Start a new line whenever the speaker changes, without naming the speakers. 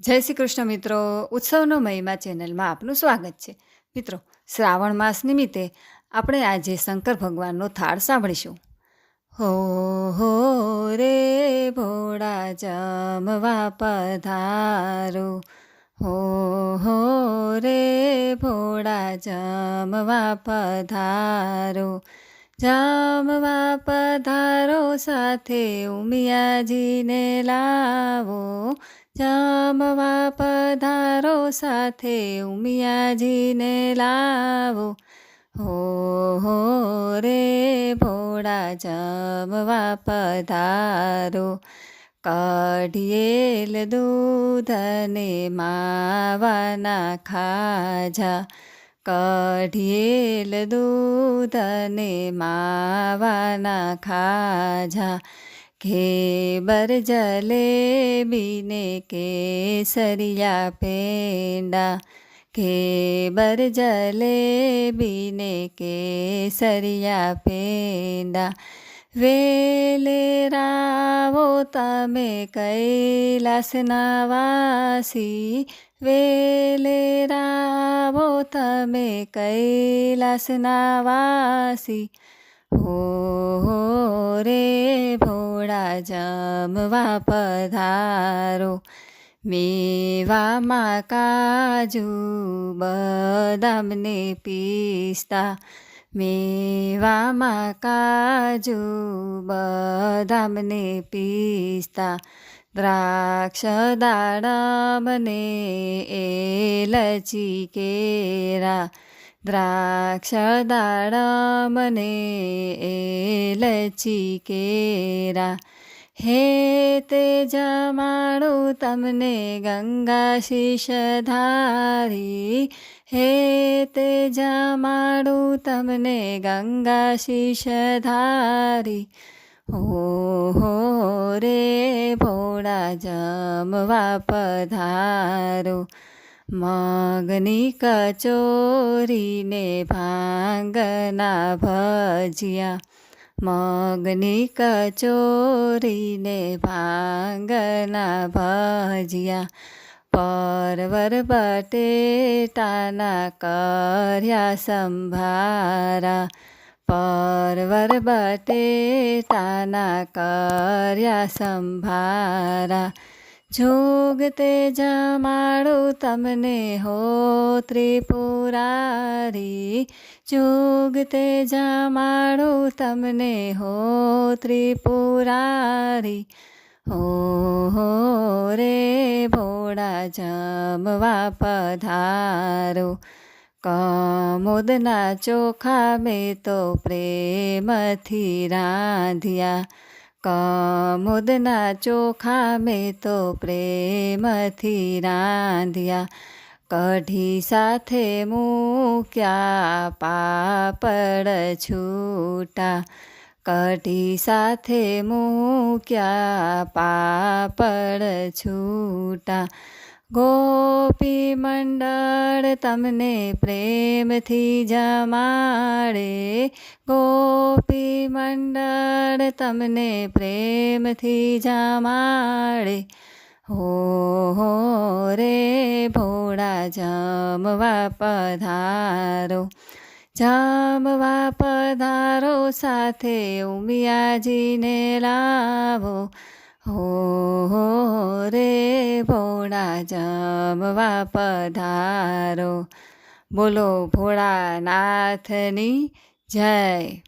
જય શ્રી કૃષ્ણ મિત્રો. ઉત્સવનો મહિમા ચેનલમાં આપનું સ્વાગત છે. મિત્રો, શ્રાવણ માસ નિમિત્તે આપણે આજે શંકર ભગવાનનો થાળ સાંભળીશું. હો હો રે ભોળા જમવા પધારો. હો હો રે ભોળા જમવા પધારો. જામવા પધારો સાથે ઉમિયાજીને લાવો. જમવા પધારો સાથે ઉમિયાજીને લાવો. હો હો રે ભોળા જમવા પધારો કઢિયેલ દૂધને માવાના ખાજા. કઢિયેલ દૂધને માવાના ખાજા. ઘેબર જલેબીને કેસરિયા પેંડા ઘેબર જલેબીને કેસરિયા પેંડા વેલે રાવો તમે કૈલાસના વાસી વેલે રાવો તમે કૈલાસના વાસી હો રે ભોળા જમવા પધારો. મેવામાં કાજુ બદામને પીસ્તા. મેવામાં કાજુ બદામને પીસ્તા. દ્રાક્ષ દાડમને એલચી કેરા. દ્રાક્ષ દાડમને એલચી કેરા હે તે જમાડું તમને ગંગા શીશ ધારી હે તે જમાડું તમને ગંગા શીશ ધારી હો રે ભોળા જમવા પધારો મગની કચોરીને ભાંગના ભજિયા મગની કચોરીને ભાંગના ભજિયા પરવર બટેટાના કર્યા સંભારા પરવર બટેટાના કર્યા સંભારા જોગ તે જમાડું તમને હો ત્રિપુરારી. જોગ તે જમાડું તમને હો ત્રિપુરારી. હો હો રે ભોળા જમવા પધારો. કમોદના ચોખા મેં તો પ્રેમથી રાંધ્યા. કમોદના ચોખા મેં તો પ્રેમથી રાંધ્યા કઢી સાથે મૂક્યા પાપડ છૂટા કઢી સાથે મૂક્યા પાપડ છૂટા ગોપી મંડળ તમને પ્રેમથી જમાડે. ગોપી મંડળ તમને પ્રેમથી જમાડે. હો હો રે ભોળા, જમવા પધારો. જમવા પધારો, સાથે ઉમિયાજીને લાવો. હો રે ભોળા જમવા પધારો. બોલો ભોળાનાથની જય.